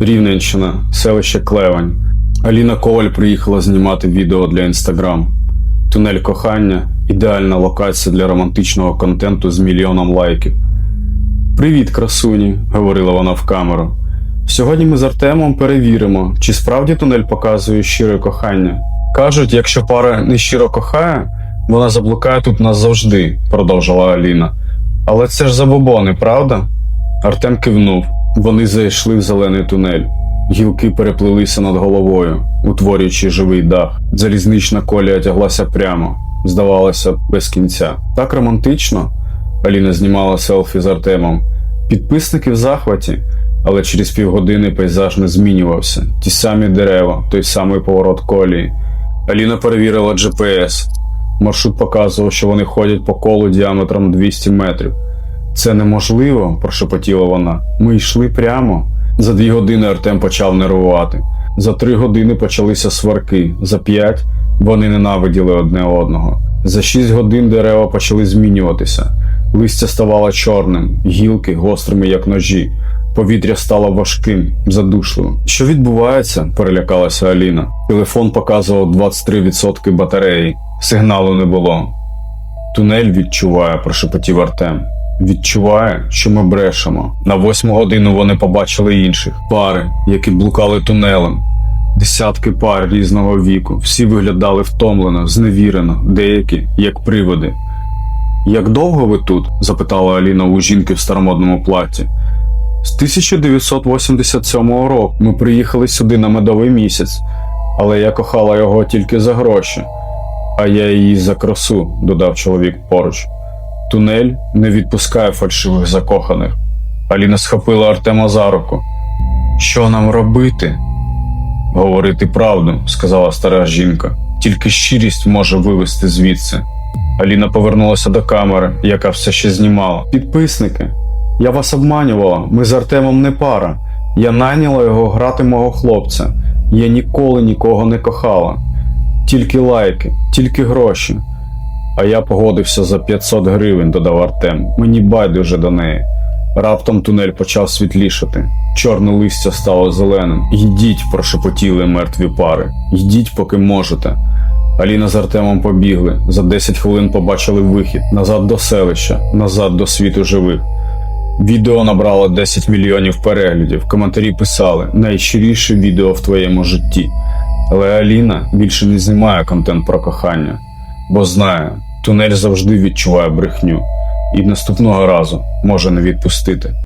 Рівненщина, селище Клевань. Аліна Коваль приїхала знімати відео для інстаграм. Тунель кохання ідеальна локація для романтичного контенту з мільйоном лайків. Привіт, красуні, говорила вона в камеру. Сьогодні ми з Артемом перевіримо, чи справді тунель показує щире кохання. Кажуть, якщо пара не щиро кохає, вона заблукає тут назавжди, продовжила Аліна. Але це ж забобони, правда? Артем кивнув. Вони зайшли в зелений тунель. Гілки переплилися над головою, утворюючи живий дах. Залізнична колія тяглася прямо, здавалося, без кінця. Так романтично. Аліна знімала селфі з Артемом. Підписники в захваті, але через півгодини пейзаж не змінювався. Ті самі дерева, той самий поворот колії. Аліна перевірила GPS. Маршрут показував, що вони ходять по колу діаметром 200 метрів. Це неможливо, прошепотіла вона. Ми йшли прямо. За дві години Артем почав нервувати. За три години почалися сварки. За п'ять вони ненавиділи одне одного. За шість годин дерева почали змінюватися. Листя ставало чорним, гілки гострими, як ножі. Повітря стало важким, задушливим. Що відбувається? перелякалася Аліна. Телефон показував 23% батареї. Сигналу не було. Тунель відчуває, прошепотів Артем. Відчуває, що ми брешемо. На восьму годину вони побачили інших пари, які блукали тунелем. Десятки пар різного віку. Всі виглядали втомлено, зневірено, деякі як приводи. Як довго ви тут? запитала Аліна у жінки в старомодному платі. З 1987 року ми приїхали сюди на медовий місяць, але я кохала його тільки за гроші, а я її за красу, додав чоловік поруч. Тунель не відпускає фальшивих закоханих. Аліна схопила Артема за руку. Що нам робити? Говорити правду, сказала стара жінка. Тільки щирість може вивести звідси. Аліна повернулася до камери, яка все ще знімала. Підписники, я вас обманювала, ми з Артемом не пара. Я найняла його грати мого хлопця. Я ніколи нікого не кохала. Тільки лайки, тільки гроші. А я погодився за 500 гривень, додав Артем. Мені байдуже до неї. Раптом тунель почав світлішати. Чорне листя стало зеленим. Йдіть, прошепотіли мертві пари. Йдіть, поки можете. Аліна з Артемом побігли. За 10 хвилин побачили вихід назад до селища, назад до світу живих. Відео набрало 10 мільйонів переглядів. Коментарі писали найщиріше відео в твоєму житті. Але Аліна більше не знімає контент про кохання, бо знає, тунель завжди відчуває брехню і наступного разу може не відпустити.